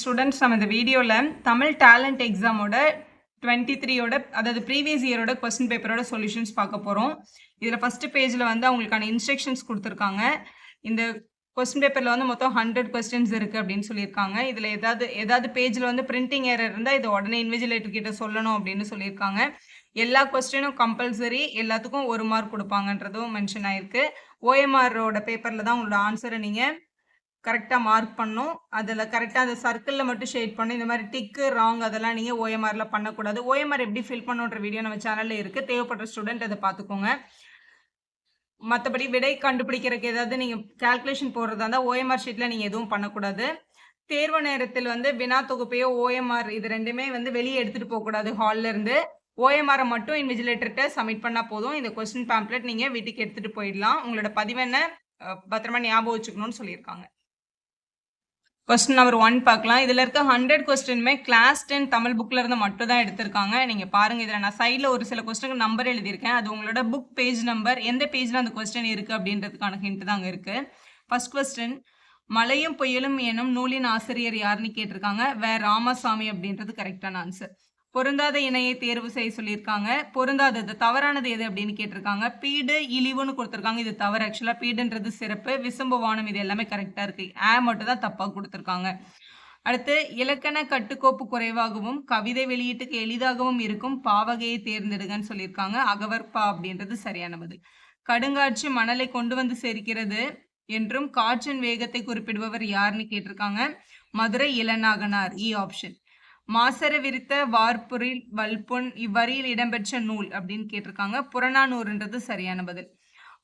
Students நம்ம இந்த வீடியோவில் தமிழ் டேலண்ட் எக்ஸாமோட டுவெண்ட்டி த்ரீயோட அதாவது ப்ரீவியஸ் இயரோட கொஸ்டின் பேப்பரோட சொல்யூஷன்ஸ் பார்க்க போகிறோம் இதில் ஃபஸ்ட்டு பேஜில் வந்து அவங்களுக்கான இன்ஸ்ட்ரக்ஷன்ஸ் கொடுத்துருக்காங்க. இந்த கொஸ்டின் பேப்பரில் வந்து மொத்தம் ஹண்ட்ரட் கொஸ்டின்ஸ் இருக்குது அப்படின்னு சொல்லியிருக்காங்க. இதில் ஏதாவது ஏதாவது பேஜில் வந்து பிரிண்டிங் ஏரர் இருந்தால் இது உடனே இன்விஜிலேட்டர் கிட்ட சொல்லணும் அப்படின்னு சொல்லியிருக்காங்க. எல்லா கொஸ்டினும் கம்பல்சரி எல்லாத்துக்கும் ஒரு மார்க் கொடுப்பாங்கன்றதும் மென்ஷன் ஆயிருக்கு. ஓஎம்ஆரோட பேப்பரில் தான் உங்களோட ஆன்சரை நீங்கள் கரெக்டாக மார்க் பண்ணும் அதில் கரெக்டாக அந்த சர்க்கிளில் மட்டும் ஷேட் பண்ணும் இந்த மாதிரி டிக்கு ராங் அதெல்லாம் நீங்கள் ஓஎம்ஆரில் பண்ணக்கூடாது. ஓஎம்ஆர் எப்படி ஃபில் பண்ணுன்ற வீடியோ நம்ம சேனலில் இருக்குது தேவைப்படுற ஸ்டூடெண்ட் அதை பார்த்துக்கோங்க மற்றபடி விடை கண்டுபிடிக்கிறதுக்கு ஏதாவது நீங்கள் கால்குலேஷன் போடுறதா இருந்தால் ஓஎம்ஆர் ஷீட்டில் நீங்கள் எதுவும் பண்ணக்கூடாது. தேர்வு நேரத்தில் வந்து வினா தொகுப்பையோ ஓஎம்ஆர் இது ரெண்டுமே வந்து வெளியே எடுத்துகிட்டு போகக்கூடாது ஹால்ல இருந்து. ஓஎம்ஆரை மட்டும் இன்விஜிலேட்டர்கிட்ட சப்மிட் பண்ணால் போதும். இந்த கொஸ்டின் பேம்ப்ளெட் நீங்கள் வீட்டுக்கு எடுத்துகிட்டு போயிடலாம். உங்களோட பதிவெண்ணை பத்திரமா ஞாபகம் வச்சுக்கணும்னு சொல்லியிருக்காங்க. கொஸ்டின் நம்பர் ஒன் பார்க்கலாம். இதில் இருக்க ஹண்ட்ரட் கொஸ்டினுமே கிளாஸ் டென் தமிழ் புக்கில் இருந்து மட்டும் தான் எடுத்திருக்காங்க. நீங்கள் பாருங்கள் இதில் நான் சைடில் ஒரு சில கொஸ்டினுக்கு நம்பர் எழுதியிருக்கேன். அது உங்களோட புக் பேஜ் நம்பர் எந்த பேஜில் அந்த கொஸ்டின் இருக்குது அப்படின்றதுக்கான ஹிண்ட் தான் அங்கே இருக்குது ஃபர்ஸ்ட் கொஸ்டின் மலையும் புயலும் எனும் நூலின் ஆசிரியர் யாருன்னு கேட்டிருக்காங்க. வே. ராமசாமி அப்படின்றது கரெக்டான ஆன்சர் பொருந்தாத இணையை தேர்வு செய்ய சொல்லியிருக்காங்க. பொருந்தாதது தவறானது எது அப்படின்னு கேட்டிருக்காங்க. பீடு இழிவுன்னு கொடுத்துருக்காங்க. இது தவறு ஆக்சுவலாக பீடுன்றது சிறப்பு விசும்பு வானம் இது எல்லாமே கரெக்டாக இருக்கு. ஆ மட்டும் தான் தப்பாக கொடுத்துருக்காங்க. அடுத்து இலக்கண கட்டுக்கோப்பு குறைவாகவும் கவிதை வெளியீட்டுக்கு எளிதாகவும் இருக்கும் பாவகையை தேர்ந்தெடுங்கன்னு சொல்லியிருக்காங்க. அகவர்பா அப்படின்றது சரியான பதில். கடுங்காட்சி மணலை கொண்டு வந்து சேர்க்கிறது என்றும் காற்றின் வேகத்தை குறிப்பிடுபவர் யாருன்னு கேட்டிருக்காங்க. Madurai Ilanaganar e e option மாசர விரித்த வார்புரில் வல்பொன் இவ்வரியில் இடம்பெற்ற நூல் அப்படின்னு கேட்டிருக்காங்க. புறநானூறுன்றது சரியான பதில்.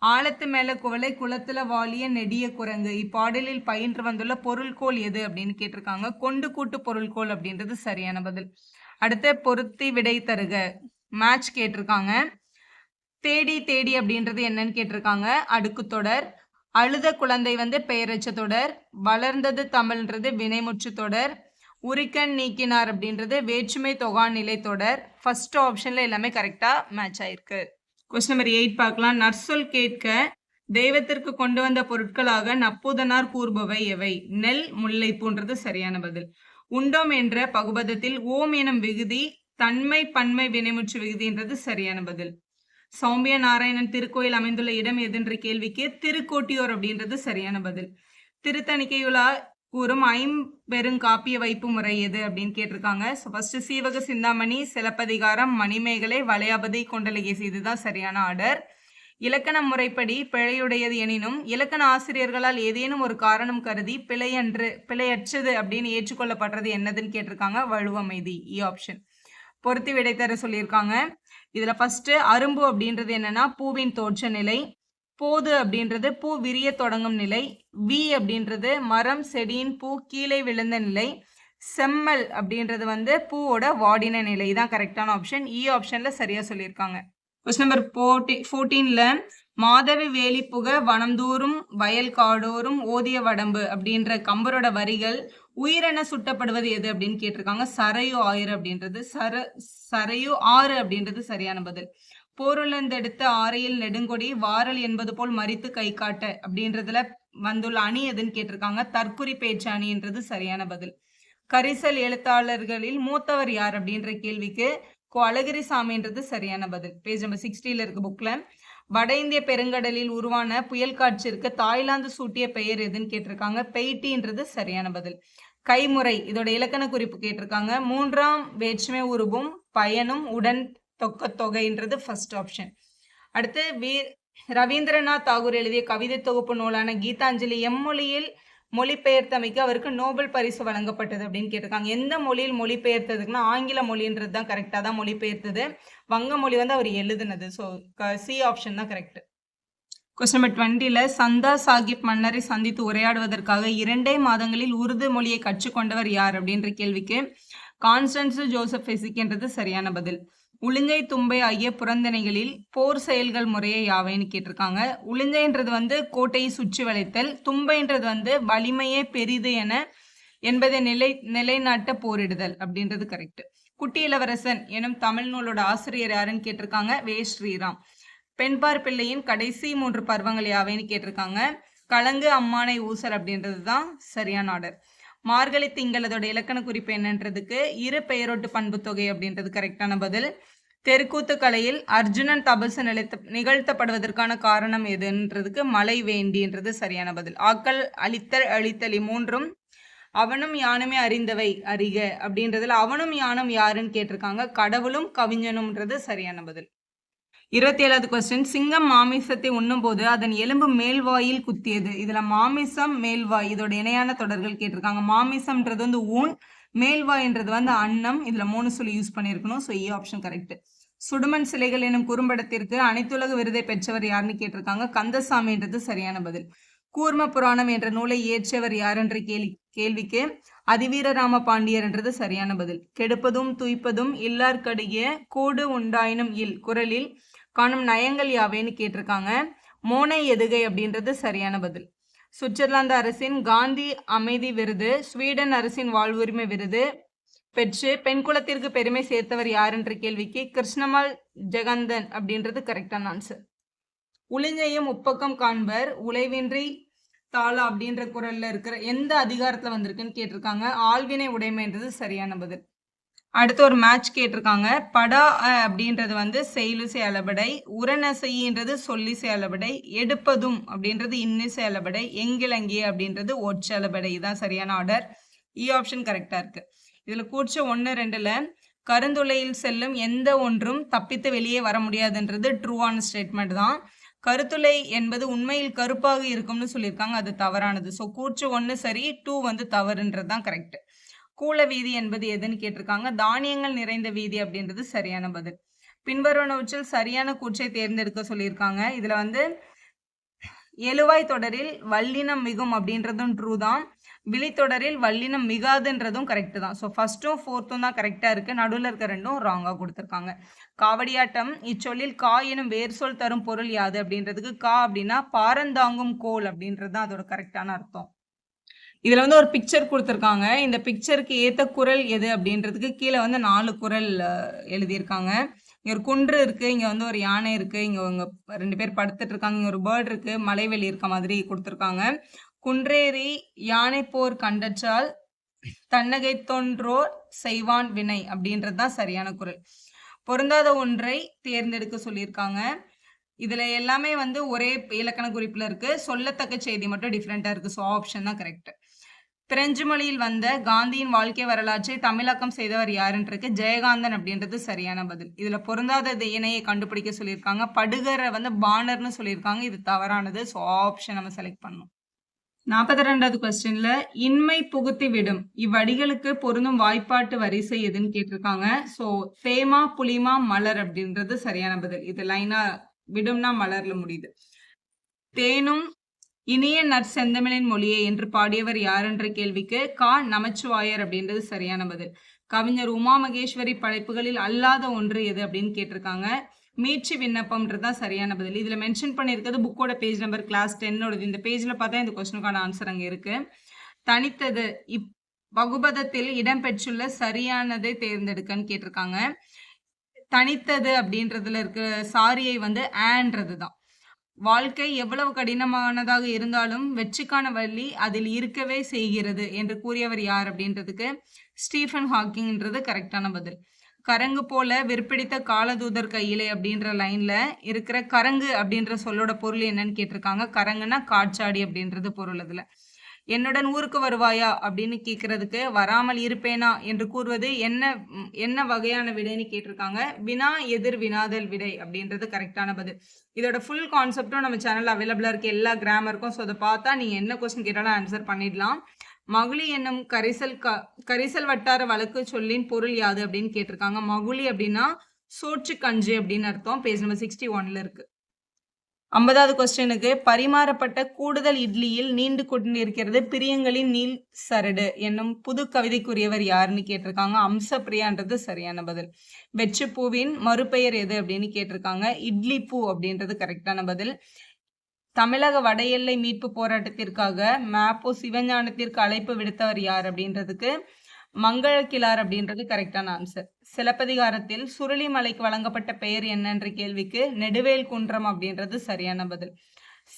ஆழத்து மேல குவளை குளத்துல வாலிய நெடிய குரங்கு இப்பாடலில் பயின்று வந்துள்ள பொருள்கோள் எது அப்படின்னு கேட்டிருக்காங்க. கொண்டு கூட்டு பொருள்கோள் அப்படின்றது சரியான பதில். அடுத்து பொருத்தி விடை தருக. மேட்ச் கேட்டிருக்காங்க. தேடி தேடி அப்படின்றது என்னன்னு கேட்டிருக்காங்க. அடுக்கு தொடர். அழுத குழந்தை வந்து பெயரச்ச தொடர். வளர்ந்தது தமிழ்ன்றது வினைமுற்று தொடர். உரிக்கன் நீக்கினார் அப்படின்றது வேற்றுமை தொகாநிலை தொடர். ஃபர்ஸ்ட் ஆப்ஷன்ல எல்லாமே கரெக்டா மேட்ச் ஆயிருக்கு. கொஸ்டின் நம்பர் எயிட் பார்க்கலாம். நர்சொல் கேட்க தெய்வத்திற்கு கொண்டு வந்த பொருட்களாக நப்பூதனார் கூறுபவை எவை? நெல் முல்லைப்பூன்றது சரியான பதில். உண்டோம் என்ற பகுபதத்தில் ஓம் எனும் விகுதி தன்மை பன்மை வினைமுற்று விகுதின்றது சரியான பதில். சௌமிய நாராயணன் திருக்கோயில் அமைந்துள்ள இடம் எதுன்ற கேள்விக்கு திருக்கோட்டியூர் அப்படின்றது சரியான பதில். திருத்தணிக்கையுலா கூறும் ஐம்பெருங்காப்பிய வைப்பு முறை எது அப்படின்னு கேட்டிருக்காங்க. ஸோ ஃபஸ்ட்டு சீவக சிந்தாமணி சிலப்பதிகாரம் மணிமேகலை வளையாபதி கொண்டலகேசி இதுதான் சரியான ஆர்டர் இலக்கண முறைப்படி பிழையுடையது எனினும் இலக்கண ஆசிரியர்களால் ஏதேனும் ஒரு காரணம் கருதி பிழையன்று பிழையற்றது அப்படின்னு ஏற்றுக்கொள்ளப்படுறது என்னதுன்னு கேட்டிருக்காங்க. வலுவமைதி e இ ஆப்ஷன் பொருத்தி விடை தர சொல்லியிருக்காங்க. இதில் ஃபஸ்ட்டு அரும்பு அப்படின்றது என்னென்னா பூவின் தோற்ற நிலை போது அப்படின்றது பூ விரிய தொடங்கும் நிலை வி அப்படின்றது மரம் செடியின் பூ கீழே விழுந்த நிலை செம்மல் அப்படின்றது வந்து பூவோட வாடின நிலை. தான் கரெக்டான ஆப்ஷன் இ ஆப்ஷன்ல சரியா சொல்லியிருக்காங்க. கொஸ்டின் நம்பர் ஃபோர்ட்டி ஃபோர்டீன்ல மாதவி வேலி புக வயல் காடோறும் ஓதிய வடம்பு அப்படின்ற கம்பரோட வரிகள் உயிரென சுட்டப்படுவது எது அப்படின்னு கேட்டிருக்காங்க. சரையு ஆயிரம் அப்படின்றது சர சரையு ஆறு அப்படின்றது சரியான பதில். போருளந்தெடுத்த ஆரையில் நெடுங்கொடி வாரல் என்பது போல் மறித்து கை காட்ட அப்படின்றதுல வந்துள்ள அணி எதுன்னு கேட்டிருக்காங்க? தற்குறி பேச்சு அணின்றது சரியான பதில். கரிசல் எழுத்தாளர்களில் மூத்தவர் யார் அப்படின்ற கேள்விக்கு கோ. அழகிரி சாமின்றது சரியான பதில். பேஜ் நம்பர் சிக்ஸ்டியில் இருக்க புக்கில் வட இந்திய பெருங்கடலில் உருவான புயல் காட்சிற்கு தாய்லாந்து சூட்டிய பெயர் எதுன்னு கேட்டிருக்காங்க? பெய்டின்றது சரியான பதில். கைமுறை இதோட இலக்கண குறிப்பு கேட்டிருக்காங்க. மூன்றாம் வேற்றுமை உருவும் பயனும் உடன் தொக்க தொகைன்றது ஃபர்ஸ்ட் ஆப்ஷன் அடுத்து வீ ரவீந்திரநாத் தாகூர் எழுதிய கவிதை தொகுப்பு நூலான கீதாஞ்சலி எம்மொழியில் மொழிபெயர்த்தமைக்கு அவருக்கு நோபல் பரிசு வழங்கப்பட்டது அப்படின்னு கேட்டிருக்காங்க. எந்த மொழியில் மொழிபெயர்த்ததுக்குன்னா ஆங்கில மொழின்றது தான் கரெக்டாக தான் மொழிபெயர்த்தது. வங்க மொழி வந்து அவர் எழுதுனது. ஸோ சி ஆப்ஷன் தான் கரெக்ட் கொஸ்டின் நம்பர் டுவெண்ட்டியில் சந்தா சாஹிப் மன்னரை சந்தித்து உரையாடுவதற்காக இரண்டே மாதங்களில் உருது மொழியை கற்றுக்கொண்டவர் யார் அப்படின்ற கேள்விக்கு கான்ஸ்டன்ஸ் ஜோசப் ஃபெசிக்ன்றது சரியான பதில். உளுங்கை தும்பை ஆகிய புறந்தனைகளில் போர் செயல்கள் முறையை யாவைன்னு கேட்டிருக்காங்க. உளுங்கைன்றது வந்து கோட்டையை சுற்றி வளைத்தல் தும்பைன்றது வந்து வலிமையே பெரிது என என்பதை நிலை நிலைநாட்ட போரிடுதல் அப்படின்றது கரெக்ட் குட்டி இளவரசன் எனும் தமிழ் நூலோட ஆசிரியர் யாருன்னு கேட்டிருக்காங்க? வே. ஸ்ரீராம். பெண்பார் பிள்ளையின் கடைசி மூன்று பருவங்கள் யாவைன்னு கேட்டிருக்காங்க? கலங்கு அம்மானை ஊசல் அப்படின்றது தான் சரியான ஆர்டர் மார்கழி திங்கள் அதோட இலக்கண குறிப்பு என்னன்றதுக்கு இரு பெயரொட்டு பண்பு தொகை அப்படின்றது கரெக்டான பதில். தெருக்கூத்து கலையில் அர்ஜுனன் தபசு நிலைத்த நிகழ்த்தப்படுவதற்கான காரணம் எதுன்றதுக்கு மழை வேண்டின்றது சரியான பதில். ஆக்கள் அழித்தல் அழித்தலி மூன்றும் அவனும் யானுமே அறிந்தவை அறிக அப்படின்றதுல அவனும் யானும் யாருன்னு கேட்டிருக்காங்க. கடவுளும் கவிஞனும்ன்றது சரியான பதில். இருபத்தி ஏழாவது கொஸ்டின் சிங்கம் மாமிசத்தை உண்ணும்போது அதன் எலும்பு மேல்வாயில் குத்தியது. இதுல மாமிசம் மேல்வாய் இதோட இணையான தொடர்கள் கேட்டிருக்காங்க. மாமிசம்ன்றது வந்து ஊன் மேல்வாய்ன்றது வந்து அன்னம். இதுல மூணு சொல்லி யூஸ் பண்ணியிருக்கணும். ஸோ ஏ ஆப்ஷன் கரெக்ட் சுடுமண் சிலைகள் எனும் குறும்படத்திற்கு அனைத்துலக விருதை பெற்றவர் யாருன்னு கேட்டிருக்காங்க. கந்தசாமின்றது சரியான பதில். கூர்ம புராணம் என்ற நூலை இயற்றியவர் யாருன்ற கேள்வி கேள்விக்கு அதிவீரராம பாண்டியர் என்றது சரியான பதில். கெடுப்பதும் துய்ப்பதும் இல்லார்க்கடிய கூடு உண்டாயினும் இல் குரலில் காணும் நயங்கள் யாவேன்னு கேட்டிருக்காங்க. மோனை எதுகை அப்படின்றது சரியான பதில். சுவிட்சர்லாந்து அரசின் காந்தி அமைதி விருது ஸ்வீடன் அரசின் வாழ்வுரிமை விருது பெற்று பெண் குலத்திற்கு பெருமை சேர்த்தவர் யாருன்ற கேள்விக்கு கிருஷ்ணமால் ஜெகந்தன் அப்படின்றது கரெக்டான ஆன்சர் உளிஞ்சையும் உப்பக்கம் காண்பர் உழைவின்றி தாளா அப்படின்ற குரல்ல இருக்கிற எந்த அதிகாரத்துல வந்திருக்குன்னு கேட்டிருக்காங்க. ஆழ்வினை உடைமைன்றது சரியான பதில். அடுத்து ஒரு மேட்ச் கேட்டிருக்காங்க. படா அப்படின்றது வந்து செயலிசை அளபடை உரநசைன்றது சொல்லிசை அளபடை எடுப்பதும் அப்படின்றது இன்னிசை அளபடை எங்கிலங்கி அப்படின்றது ஒற்றளபடை இதுதான் சரியான ஆர்டர் இ ஆப்ஷன் கரெக்டாக இருக்கு. இதில் கூர்ச்ச ஒன்று ரெண்டில் கருந்துளையில் செல்லும் எந்த ஒன்றும் தப்பித்து வெளியே வர முடியாதுன்றது ட்ரூவான ஸ்டேட்மெண்ட் தான். கருத்துளை என்பது உண்மையில் கருப்பாக இருக்கும்னு சொல்லியிருக்காங்க. அது தவறானது. ஸோ கூற்று ஒன்று சரி டூ வந்து தவறுன்றது தான் கரெக்ட் கூல வீதி என்பது எதுன்னு கேட்டிருக்காங்க. தானியங்கள் நிறைந்த வீதி அப்படின்றது சரியான பதில். பின்வருவனவற்றில் சரியான கூற்றை தேர்ந்தெடுக்க சொல்லியிருக்காங்க. இதுல வந்து எழுவாய் தொடரில் வல்லினம் மிகும் அப்படின்றதும் ட்ரூ தான். விழித்தொடரில் வல்லினம் மிகாதுன்றதும் கரெக்டு தான். ஸோ ஃபர்ஸ்ட்டும் ஃபோர்த்தும் தான் கரெக்டாக இருக்கு. நடுவில் இருக்க ரெண்டும் ராங்காக கொடுத்துருக்காங்க. காவடியாட்டம் இச்சொல்லில் கா எனும் வேர் சொல் தரும் பொருள் யாது அப்படின்றதுக்கு கா அப்படின்னா பாரந்தாங்கும் கோல் அப்படின்றது தான் அதோட கரெக்டான அர்த்தம். இதில் வந்து ஒரு பிக்சர் கொடுத்துருக்காங்க. இந்த பிக்சருக்கு ஏற்ற குரல் எது அப்படின்றதுக்கு கீழே வந்து நாலு குரல் எழுதியிருக்காங்க. இங்கே ஒரு குன்று இருக்குது இங்கே வந்து ஒரு யானை இருக்குது இங்க அவங்க ரெண்டு பேர் படுத்துட்டு இருக்காங்க இங்கே ஒரு பேர்ட் இருக்குது மலைவெளி இருக்க மாதிரி கொடுத்துருக்காங்க. குன்றேறி யானை போர் கண்டற்றால் தன்னகை தொன்றோர் செய்வான் வினை அப்படின்றது தான் சரியான குரல். பொருந்தாத ஒன்றை தேர்ந்தெடுக்க சொல்லியிருக்காங்க. இதுல எல்லாமே வந்து ஒரே இலக்கண குறிப்புல இருக்கு. சொல்லத்தக்க செய்தி மட்டும் டிஃப்ரெண்டா இருக்கு. ஸோ ஆப்ஷன் தான் கரெக்ட் பிரெஞ்சு மொழியில் வந்த காந்தியின் வாழ்க்கை வரலாற்றை தமிழாக்கம் செய்தவர் யாருன்றிருக்கு? ஜெயகாந்தன் அப்படின்றது சரியான பதில். இதில் பொருந்தாத இணையை கண்டுபிடிக்க சொல்லியிருக்காங்க. படுகரை வந்து பானர்னு சொல்லியிருக்காங்க. இது தவறானது. ஸோ ஆப்ஷன் நம்ம செலக்ட் பண்ணணும். நாற்பத்தி ரெண்டாவது கொஸ்டின்ல இன்மை புகுத்தி விடும். இவ்வடிகளுக்கு பொருந்தும் வாய்ப்பாட்டு வரிசை எதுன்னு கேட்டிருக்காங்க. ஸோ தேமா புலிமா மலர் அப்படின்றது சரியான பதில். இது லைனா விடும்னா மலர்ல முடியுது. தேனும் இனிய நற்செந்தமிழின் மொழியை என்று பாடியவர் யார் என்ற கேள்விக்கு கா. நமச்சிவாயர் அப்படின்றது சரியான பதில். கவிஞர் உமா மகேஸ்வரி படைப்புகளில் அல்லாத ஒன்று எது அப்படின்னு கேட்டிருக்காங்க. மீட்சி விண்ணப்பம்ன்றது தான் சரியான பதில். இதில் மென்ஷன் பண்ணியிருக்கிறது புக்கோட பேஜ் நம்பர் கிளாஸ் டென்னோடது இந்த பேஜில் பார்த்தா இந்த கொஸ்டினுக்கான ஆன்சர் அங்கே இருக்குது தனித்தது. இப் வகுபதத்தில் இடம்பெற்றுள்ள சரியானதை தேர்ந்தெடுக்கன்னு கேட்டிருக்காங்க. தனித்தது அப்படின்றதுல இருக்க சாரியை வந்து ஆன்றது தான். வாழ்க்கை எவ்வளவு கடினமானதாக இருந்தாலும் வெற்றிக்கான வழி அதில் இருக்கவே செய்கிறது என்று கூறியவர் யார் அப்படின்றதுக்கு ஸ்டீஃபன் ஹாக்கிங்ன்றது கரெக்டான பதில். கரங்கு போல விற்பிடித்த காலதூதர் கையிலே அப்படின்ற லைன்ல இருக்கிற கரங்கு அப்படின்ற சொல்லோட பொருள் என்னன்னு கேட்டிருக்காங்க. கரங்குன்னா காட்சாடி அப்படின்றது பொருள் அதுல. என்னுடன் ஊருக்கு வருவாயா? அப்படின்னு கேட்கறதுக்கு வராமல் இருப்பேனா? என்று கூறுவது என்ன என்ன வகையான விடைன்னு கேட்டிருக்காங்க. வினா எதிர் வினாதல் விடை அப்படின்றது கரெக்டான பதில். இதோட ஃபுல் கான்செப்டும் நம்ம சேனல் அவைலபிளாக இருக்குது எல்லா கிராமருக்கும் ஸோ அதை பார்த்தா நீங்கள் என்ன கொஸ்டின் கேட்டாலும் ஆன்சர் பண்ணிடலாம். மகுளி என்னும் கரிசல் க கரிசல் வட்டார வழக்கு சொல்லின் பொருள் யாது அப்படின்னு கேட்டிருக்காங்க. மகுளி அப்படின்னா சோற்று கஞ்சி அப்படின்னு அர்த்தம். பேஜ் நம்பர் சிக்ஸ்டி ஒன்ல இருக்கு. ஐம்பதாவது கொஸ்டினுக்கு பரிமாறப்பட்ட கூடுதல் இட்லியில் நீண்டு கொண்டிருக்கிறது பிரியங்களின் நீல் சரடு என்னும் புது கவிதைக்குரியவர் யாருன்னு கேட்டிருக்காங்க. அம்சப்பிரியான்றது சரியான பதில். வெச்சுப்பூவின் மறுபெயர் எது அப்படின்னு கேட்டிருக்காங்க. இட்லி பூ அப்படின்றது கரெக்டான பதில். தமிழக வட எல்லை மீட்பு போராட்டத்திற்காக மேப்போ சிவஞானத்திற்கு அழைப்பு விடுத்தவர் யார் அப்படின்றதுக்கு மங்களக்கிழார் அப்படின்றது கரெக்டான ஆன்சர் சிலப்பதிகாரத்தில் சுருளிமலைக்கு வழங்கப்பட்ட பெயர் என்னன்ற கேள்விக்கு நெடுவேல் குன்றம் அப்படின்றது சரியான பதில்.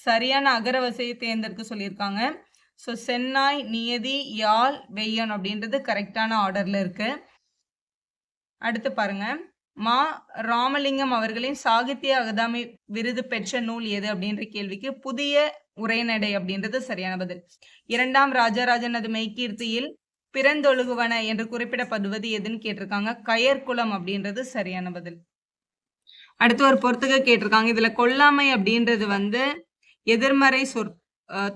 சரியான அகரவசையை தேர்ந்தெடுக்க சொல்லியிருக்காங்க. ஸோ சென்னாய் நியதி யாழ் வெய்யன் அப்படின்றது கரெக்டான ஆர்டர்ல இருக்கு. அடுத்து பாருங்க. மா ராமலிங்கம் அவர்களின் சாகித்ய அகாதமி விருது பெற்ற நூல் எது அப்படின்ற கேள்விக்கு புதிய உரைநடை அப்படின்றது சரியான பதில். இரண்டாம் ராஜராஜன் அது மெய்கீர்த்தியில் பிறந்தொழுகுவன என்று குறிப்பிடப்படுவது எதுன்னு கேட்டிருக்காங்க. கயற்குளம் அப்படின்றது சரியான பதில். அடுத்து ஒரு பொறுத்துக கேட்டிருக்காங்க. இதுல கொல்லாமை அப்படின்றது வந்து எதிர்மறை சொற்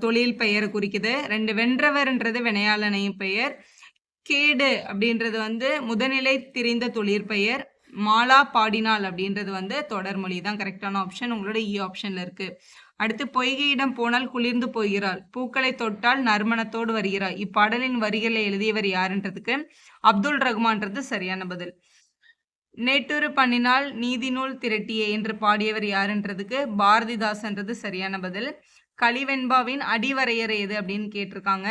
தொழில் பெயரை குறிக்குது. ரெண்டு வென்றவர்ன்றது வினையாளனையும் பெயர். கேடு அப்படின்றது வந்து முதநிலை திரிந்த தொழிற்பெயர் மாலா பாடினால் அப்படின்றது வந்து தொடர்மொழி தான். கரெக்டான ஆப்ஷன் உங்களோட இ ஆப்ஷன்ல இருக்கு. அடுத்து பொய்கையிடம் போனால் குளிர்ந்து போகிறாள். பூக்களை தொட்டால் நறுமணத்தோடு வருகிறாள். இப்பாடலின் வரிகளை எழுதியவர் யாருன்றதுக்கு? அப்துல் ரஹ்மான்றது சரியான பதில். நேட்டுரு பண்ணினால் நீதி நூல் திரட்டியே என்று பாடியவர் யாருன்றதுக்கு? பாரதிதாசன்றது சரியான பதில். கலிவெண்பாவின் அடிவரையறை எது அப்படின்னு கேட்டிருக்காங்க.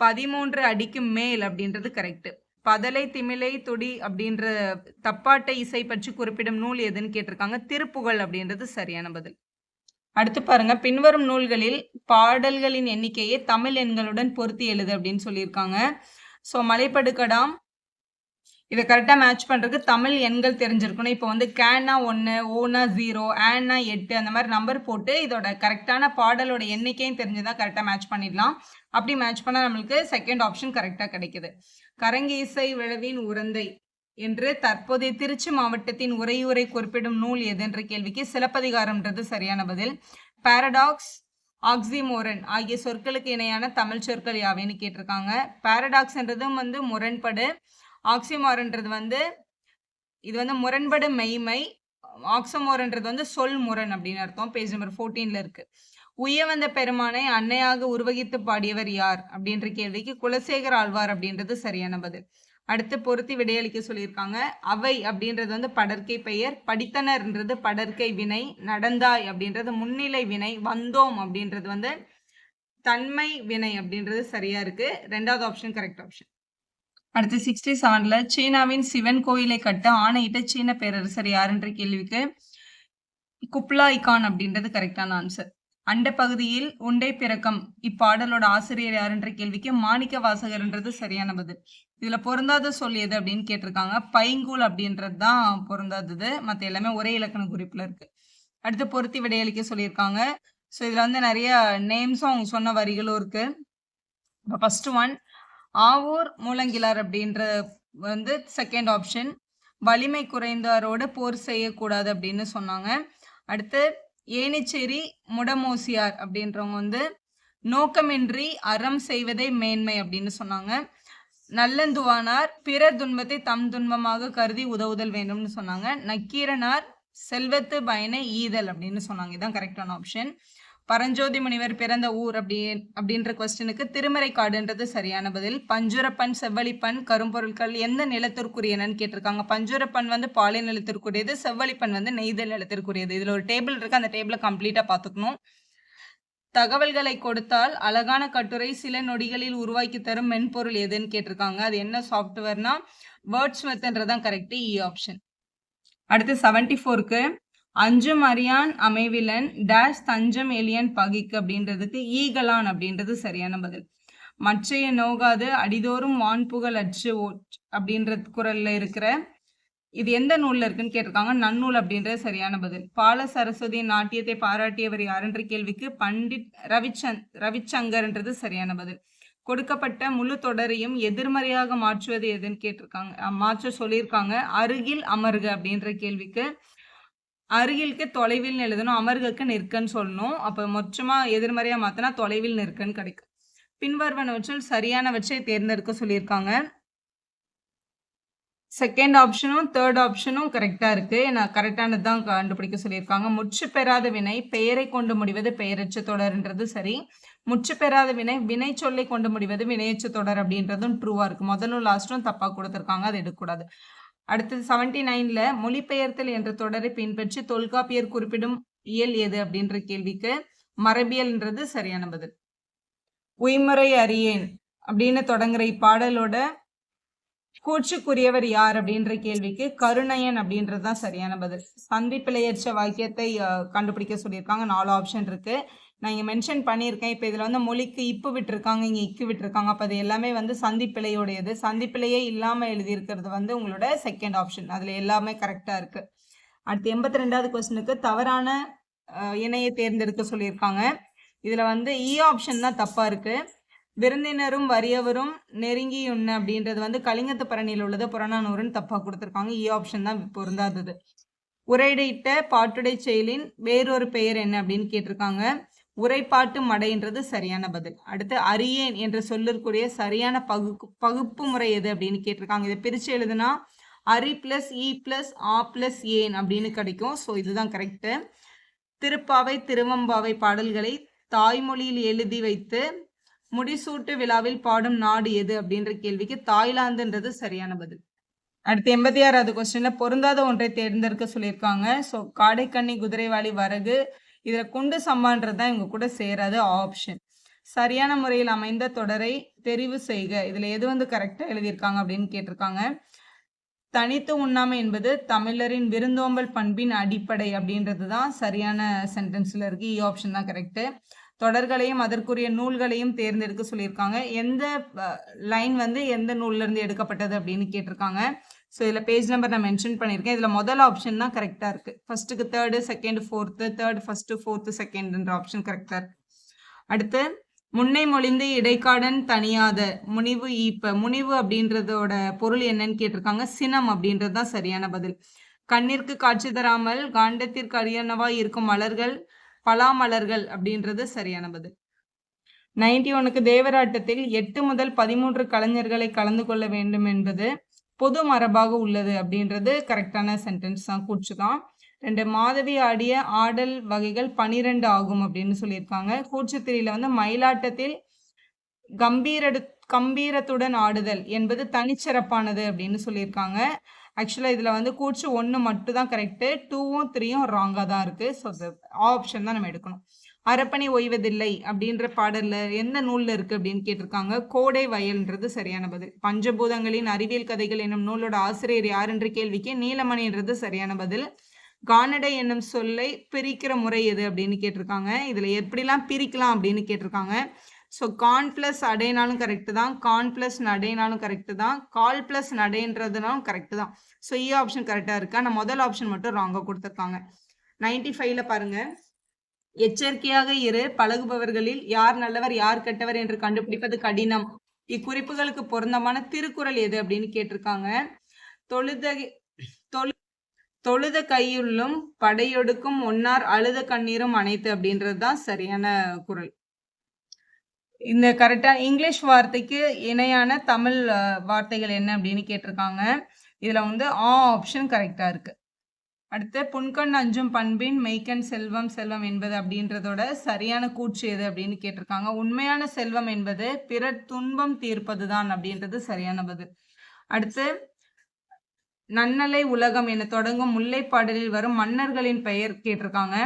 பதிமூன்று அடிக்கு மேல் அப்படின்றது கரெக்ட் பதலை திமிலை துடி அப்படின்ற தப்பாட்டை இசை பற்றி குறிப்பிடும் நூல் எதுன்னு கேட்டிருக்காங்க. திருப்புகழ் அப்படின்றது சரியான பதில். அடுத்து பாருங்க பின்வரும் நூல்களில் பாடல்களின் எண்ணிக்கையை தமிழ் எண்களுடன் பொருத்தி எழுது அப்படின்னு சொல்லியிருக்காங்க. ஸோ மலைப்படுக்கடாம் இதை கரெக்டாக மேட்ச் பண்ணுறதுக்கு தமிழ் எண்கள் தெரிஞ்சிருக்கணும். இப்போ வந்து கேனா ஒன்று ஓனா ஜீரோ ஆனா எட்டு அந்த மாதிரி நம்பர் போட்டு இதோட கரெக்டான பாடலோட எண்ணிக்கையும் தெரிஞ்சுதான் கரெக்டாக மேட்ச் பண்ணிடலாம். அப்படி மேட்ச் பண்ணால் நம்மளுக்கு செகண்ட் ஆப்ஷன் கரெக்டாக கிடைக்குது. கரங்கீசை விழவின் உரந்தை. என்று தற்போதைய திருச்சி மாவட்டத்தின் உரையுரை குறிப்பிடும் நூல் எது என்ற கேள்விக்கு சிலப்பதிகாரம்ன்றது சரியான பதில். பாரடாக்ஸ் ஆக்சிமோரன் ஆகிய சொற்களுக்கு இணையான தமிழ் சொற்கள் யாவைன்னு கேட்டிருக்காங்க. பாரடாக்ஸ்ன்றதும் வந்து முரண்படு ஆக்சிமோரன்றது வந்து இது வந்து முரண்படு மெய்மை ஆக்சமோரன்றது வந்து சொல் முரண் அப்படின்னு அர்த்தம். பேஜ் நம்பர் ஃபோர்டீன்ல இருக்கு. உய்ய வந்த பெருமானை அன்னையாக உருவகித்து பாடியவர் யார் அப்படின்ற கேள்விக்கு குலசேகர் ஆழ்வார் அப்படின்றது சரியான பதில். அடுத்து பொருத்தி விடையளிக்க சொல்லியிருக்காங்க. அவை அப்படின்றது வந்து படற்கை பெயர். படித்தனர்ன்றது படற்கை வினை. நடந்தாய் அப்படின்றது முன்னிலை வினை. வந்தோம் அப்படின்றது வந்து தன்மை வினை அப்படின்றது சரியா இருக்கு. ரெண்டாவது ஆப்ஷன் கரெக்ட் ஆப்ஷன் அடுத்து சிக்ஸ்டி செவன்ல சீனாவின் சிவன் கோயிலை கட்ட ஆணையிட்ட சீன பேரரசர் யாருன்ற கேள்விக்கு குப்லாய் கான் அப்படின்றது கரெக்டான ஆன்சர் அண்டப்பகுதியில் உண்டை பிறக்கம். இப்பாடலோட ஆசிரியர் யாருன்ற கேள்விக்கு மாணிக்க வாசகர்ன்றது சரியான பதில். இதுல பொருந்தாத சொல் எது அப்படின்னு கேட்டிருக்காங்க. பைங்கூல் அப்படின்றது தான் பொருந்தாதது. மற்ற எல்லாமே ஒரே இலக்கண குறிப்புல இருக்கு. அடுத்து பொருத்தி விடையளிக்க சொல்லியிருக்காங்க. ஸோ இதுல வந்து நிறைய நேம்ஸும் அவங்க சொன்ன வரிகளும் இருக்கு. இப்போ ஃபர்ஸ்ட் ஒன் ஆவூர் மூலங்கிலார் அப்படின்ற வந்து செகண்ட் ஆப்ஷன் வலிமை குறைந்தாரோட போர் செய்யக்கூடாது அப்படின்னு சொன்னாங்க. அடுத்து ஏனிச்சேரி முடமோசியார் அப்படின்றவங்க வந்து நோக்கமின்றி அறம் செய்வதே மேன்மை அப்படின்னு சொன்னாங்க. நல்லந்துவானார் பிறர் துன்பத்தை தம் துன்பமாக கருதி உதவுதல் வேண்டும்னு சொன்னாங்க. நக்கீரனார் செல்வத்து பயனை ஈதல் அப்படின்னு சொன்னாங்க. இதுதான் கரெக்டான ஆப்ஷன் பரஞ்சோதி முனிவர் பிறந்த ஊர் அப்படி அப்படின்ற கொஸ்டினுக்கு திருமறைக்காடுன்றது சரியான பதில். பஞ்சுரப்பன் செவ்வழிப்பன் கரும்பொருட்கள் எந்த நிலத்திற்குரியனன்னு கேட்டிருக்காங்க. பஞ்சுரப்பன் வந்து பாலை நிலத்திற்குரியது செவ்வழிப்பன் வந்து நெய்தல் நிலத்திற்குரியது. இதில் ஒரு டேபிள் இருக்கு அந்த டேபிளை கம்ப்ளீட்டாக பார்த்துக்கணும். தகவல்களை கொடுத்தால் அழகான கட்டுரை சில நொடிகளில் உருவாக்கி தரும் மென்பொருள் எதுன்னு கேட்டிருக்காங்க. அது என்ன சாஃப்ட்வேர்னா வேர்ட்ஸ் மெத்தன்றதான் கரெக்ட் இ ஆப்ஷன் அடுத்து செவன்டி ஃபோருக்கு அஞ்சும் அறியான் அமைவிலன் டேஷ் தஞ்சம் எலியன் பகிக்கு அப்படின்றதுக்கு ஈகலான் அப்படின்றது சரியான பதில். மற்றைய நோகாது அடிதோறும் வான்புகழ் அச்சு ஓட் அப்படின்ற குரல்ல இருக்கிற இது எந்த நூலில் இருக்குன்னு கேட்டிருக்காங்க? நன்னூல் அப்படின்றது சரியான பதில். பால சரஸ்வதியின் நாட்டியத்தை பாராட்டியவர் யாருன்ற கேள்விக்கு பண்டிட் ரவிச்சந்த் ரவிச்சங்கர்ன்றது சரியான பதில். கொடுக்கப்பட்ட முழு தொடரையும் எதிர்மறையாக மாற்றுவது எதுன்னு கேட்டிருக்காங்க மாற்ற சொல்லியிருக்காங்க அருகில் அமருக அப்படின்ற கேள்விக்கு அருகிலுக்கு தொலைவில் எழுதணும் அமர்களுக்கு நிற்கன்னு சொல்லணும். அப்போ மொச்சமாக எதிர்மறையாக மாத்தினா தொலைவில் நிற்கன்னு கிடைக்கும். பின்வருவனவற்றில் சரியானவற்றை தேர்ந்தெடுக்க சொல்லியிருக்காங்க. செகண்ட் ஆப்ஷனும் தேர்ட் ஆப்ஷனும் கரெக்டாக இருக்குது நான் கரெக்டானது தான் கண்டுபிடிக்க சொல்லியிருக்காங்க. முற்று பெறாத வினை பெயரை கொண்டு முடிவது பெயரச்ச தொடர்ன்றது சரி. முற்று பெறாத வினை வினை சொல்லை கொண்டு முடிவது வினையச்ச தொடர் அப்படின்றதும் ட்ரூவாக இருக்குது முதலும் லாஸ்ட்டும் தப்பாக கொடுத்துருக்காங்க. அது எடுக்கக்கூடாது. அடுத்தது செவன்டி நைன்ல மொழிபெயர்த்தல் என்ற தொடரை பின்பற்றி தொல்காப்பியர் குறிப்பிடும் இயல் எது அப்படின்ற கேள்விக்கு மரபியல்ன்றது சரியான பதில். உய்முறை அறியேன் அப்படின்னு தொடங்குற இப்பாடலோட கூச்சுக்குரியவர் யார் அப்படின்ற கேள்விக்கு கருணையன் அப்படின்றது தான் சரியான பதில். சந்திப்பிழையற்ற வாக்கியத்தை கண்டுபிடிக்க சொல்லியிருக்காங்க. நாலு ஆப்ஷன் இருக்கு. நான் இங்கே மென்ஷன் பண்ணியிருக்கேன். இப்போ இதில் வந்து மொழிக்கு இப்பு விட்டுருக்காங்க இங்கே இக்கு விட்டுருக்காங்க. அப்போ அது எல்லாமே வந்து சந்திப்பிழையுடையது. சந்திப்பிழையே இல்லாமல் எழுதியிருக்கிறது வந்து உங்களோட செகண்ட் ஆப்ஷன் அதில் எல்லாமே கரெக்டாக இருக்குது அடுத்து எண்பத்தி ரெண்டாவது கொஸ்டினுக்கு தவறான இணையை தேர்ந்தெடுக்க சொல்லியிருக்காங்க. இதில் வந்து e இ ஆப்ஷன் தான் தப்பாக இருக்குது விருந்தினரும் வறியவரும் நெருங்கியுண்ண அப்படின்றது வந்து கலிங்கத்து பரணியில் உள்ளது. புறநானூறுன்னு தப்பாக கொடுத்துருக்காங்க. இ e ஆப்ஷன் தான் பொருந்தாதது. உரையிடையிட்ட பாட்டுடை செயலின் வேறொரு பெயர் என்ன அப்படின்னு கேட்டிருக்காங்க. உரைப்பாட்டு மடைன்றது சரியான பதில். அடுத்து அரியேன் என்ற சொல்லிற்குரிய சரியான பகு பகுப்பு முறை எது அப்படின்னு கேட்டிருக்காங்க. இதை பிரித்து எழுதுனா அரி ப்ளஸ் இ ப்ளஸ் ஆ பிளஸ் ஏன் அப்படின்னு கிடைக்கும். ஸோ இதுதான் கரெக்டு திருப்பாவை திருவம்பாவை பாடல்களை தாய்மொழியில் எழுதி வைத்து முடிசூட்டு விழாவில் பாடும் நாடு எது அப்படின்ற கேள்விக்கு தாய்லாந்துன்றது சரியான பதில். அடுத்து எண்பத்தி ஆறாவது கொஸ்டின்ல பொருந்தாத ஒன்றை தேர்ந்தெடுக்க சொல்லியிருக்காங்க. ஸோ காடைக்கண்ணி குதிரைவாளி வரகு இதில் குண்டு சம்பான்றது தான் இவங்க கூட சேராது ஆப்ஷன் சரியான முறையில் அமைந்த தொடரை தெரிவு செய்க. இதில் எது வந்து கரெக்டாக எழுதியிருக்காங்க அப்படின்னு கேட்டிருக்காங்க. தனித்து உண்ணாமை என்பது தமிழரின் விருந்தோம்பல் பண்பின் அடிப்படை அப்படின்றது தான் சரியான சென்டென்ஸில் இருக்கு. E இ ஆப்ஷன் தான் கரெக்டு தொடர்களையும் அதற்குரிய நூல்களையும் தேர்ந்தெடுக்க சொல்லியிருக்காங்க. எந்த லைன் வந்து எந்த நூல்லேருந்து எடுக்கப்பட்டது அப்படின்னு கேட்டிருக்காங்க. ஸோ இதில் பேஜ் நம்பர் நான் மென்ஷன் பண்ணியிருக்கேன். இதில் முதல் ஆப்ஷன் தான் கரெக்டாக இருக்குது ஃபஸ்ட்டுக்கு third second fourth third first fourth செகண்ட்ன்ற option கரெக்டாக இருக்குது அடுத்து முன்னை மொழிந்து இடைக்காடன் தனியாத முனிவு ஈப்ப முனிவு அப்படின்றதோட பொருள் என்னன்னு கேட்டிருக்காங்க. சினம் அப்படின்றது தான் சரியான பதில். கண்ணிற்கு காட்சி தராமல் காண்டத்திற்கு அரியனவா இருக்கும் மலர்கள் பலாமலர்கள் அப்படின்றது சரியான பதில். நைன்டி ஒனுக்கு தேவராட்டத்தில் எட்டு முதல் பதிமூன்று கலைஞர்களை கலந்து கொள்ள வேண்டும் என்பது பொது மரபாக உள்ளது அப்படின்றது கரெக்டான சென்டென்ஸ் தான் கூச்சு தான் ரெண்டு மாதவி ஆடிய ஆடல் வகைகள் பனிரெண்டு ஆகும் அப்படின்னு சொல்லியிருக்காங்க. கூச்சுத்திரியில வந்து மயிலாட்டத்தில் கம்பீர கம்பீரத்துடன் ஆடுதல் என்பது தனிச்சிறப்பானது அப்படின்னு சொல்லியிருக்காங்க. ஆக்சுவலாக இதில் வந்து கூச்சு ஒன்று மட்டும் தான் கரெக்டு டூவும் த்ரீயும் ராங்காக தான் இருக்குது ஸோ ஆப்ஷன் தான் நம்ம எடுக்கணும். அரப்பணி ஓய்வதில்லை அப்படின்ற பாடல்ல எந்த நூல்ல இருக்கு அப்படின்னு கேட்டிருக்காங்க. கோடை வயல்ன்றது சரியான பதில். பஞ்சபூதங்களின் அறிவியல் கதைகள் என்னும் நூலோட ஆசிரியர் யார் என்ற கேள்விக்கு நீலமணின்றது சரியான பதில். கானடை என்னும் சொல்லை பிரிக்கிற முறை எது அப்படின்னு கேட்டிருக்காங்க. இதுல எப்படிலாம் பிரிக்கலாம் அப்படின்னு கேட்டிருக்காங்க. ஸோ கான் பிளஸ் அடைனாலும் கரெக்டு தான். கான் பிளஸ் நடைனாலும் கரெக்டு தான். கால் பிளஸ் நடைன்றதுனாலும் கரெக்டு தான். ஸோ இ ஆப்ஷன் கரெக்டாக இருக்கா? நான் முதல் ஆப்ஷன் மட்டும் ராங்காக கொடுத்துருக்காங்க. நைன்டி ஃபைவ்ல பாருங்கள் எச்சரிக்கையாக இரு பழகுபவர்களில் யார் நல்லவர் யார் கெட்டவர் என்று கண்டுபிடிப்பது கடினம். இக்குறிப்புகளுக்கு பொருந்தமான திருக்குறள் எது அப்படின்னு கேட்டிருக்காங்க. தொழுத தொழு தொழுத கையுள்ளும் படையொடுக்கும் ஒன்னார் அழுத கண்ணீரும் அனைத்து அப்படின்றது தான் சரியான குரல் இந்த கரெக்டா இங்கிலீஷ் வார்த்தைக்கு இணையான தமிழ் வார்த்தைகள் என்ன அப்படின்னு கேட்டிருக்காங்க. இதுல வந்து ஆ ஆப்ஷன் கரெக்டா இருக்கு. அடுத்து புன்கண் அஞ்சும் பண்பின் மெய்க்கண் செல்வம் செல்வம் என்பது அப்படின்றதோட சரியான கூற்று எது அப்படின்னு கேட்டிருக்காங்க. உண்மையான செல்வம் என்பது பிறர் துன்பம் தீர்ப்பது தான் அப்படின்றது சரியான பதில். அடுத்து நன்னலை உலகம் என தொடங்கும் முல்லைப்பாடலில் வரும் மன்னர்களின் பெயர் கேட்டிருக்காங்க.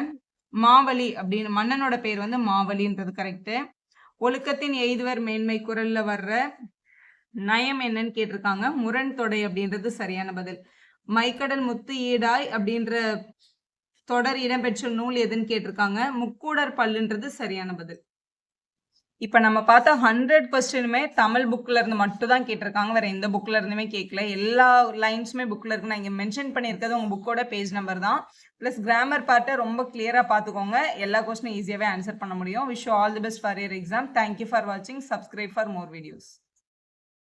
மாவலி அப்படின்னு மன்னனோட பெயர் வந்து மாவலின்றது கரெக்டு ஒழுக்கத்தின் எய்துவர் மேன்மை குரல்ல வர்ற நயம் என்னன்னு கேட்டிருக்காங்க. முரண் தொடை அப்படின்றது சரியான பதில். மைக்கடல் முத்து ஈடாய் அப்படின்ற தொடர் இடம்பெற்ற நூல் எதுன்னு கேட்டிருக்காங்க. முக்கூடர் பல்லுன்றது சரியான பதில். இப்ப நம்ம பார்த்த ஹண்ட்ரட் கொஸ்டினுமே தமிழ் புக்ல இருந்து மட்டும் தான் கேட்டிருக்காங்க. வேற எந்த புக்ல இருந்துமே கேட்கல. எல்லா லைன்ஸுமே புக்ல இருக்கு. நான் இங்க மென்ஷன் பண்ணியிருக்கிறது உங்க புக்கோட பேஜ் நம்பர் தான். ப்ளஸ் கிராமர் பார்ட்டை ரொம்ப கிளியரா பார்த்துக்கோங்க. எல்லா கொஸ்டினும் ஈஸியாவே ஆன்சர் பண்ண முடியும். Wish all the best for year exam thank you for வாட்சிங் சப்ஸ்கிரைப் ஃபார் மோர் வீடியோஸ்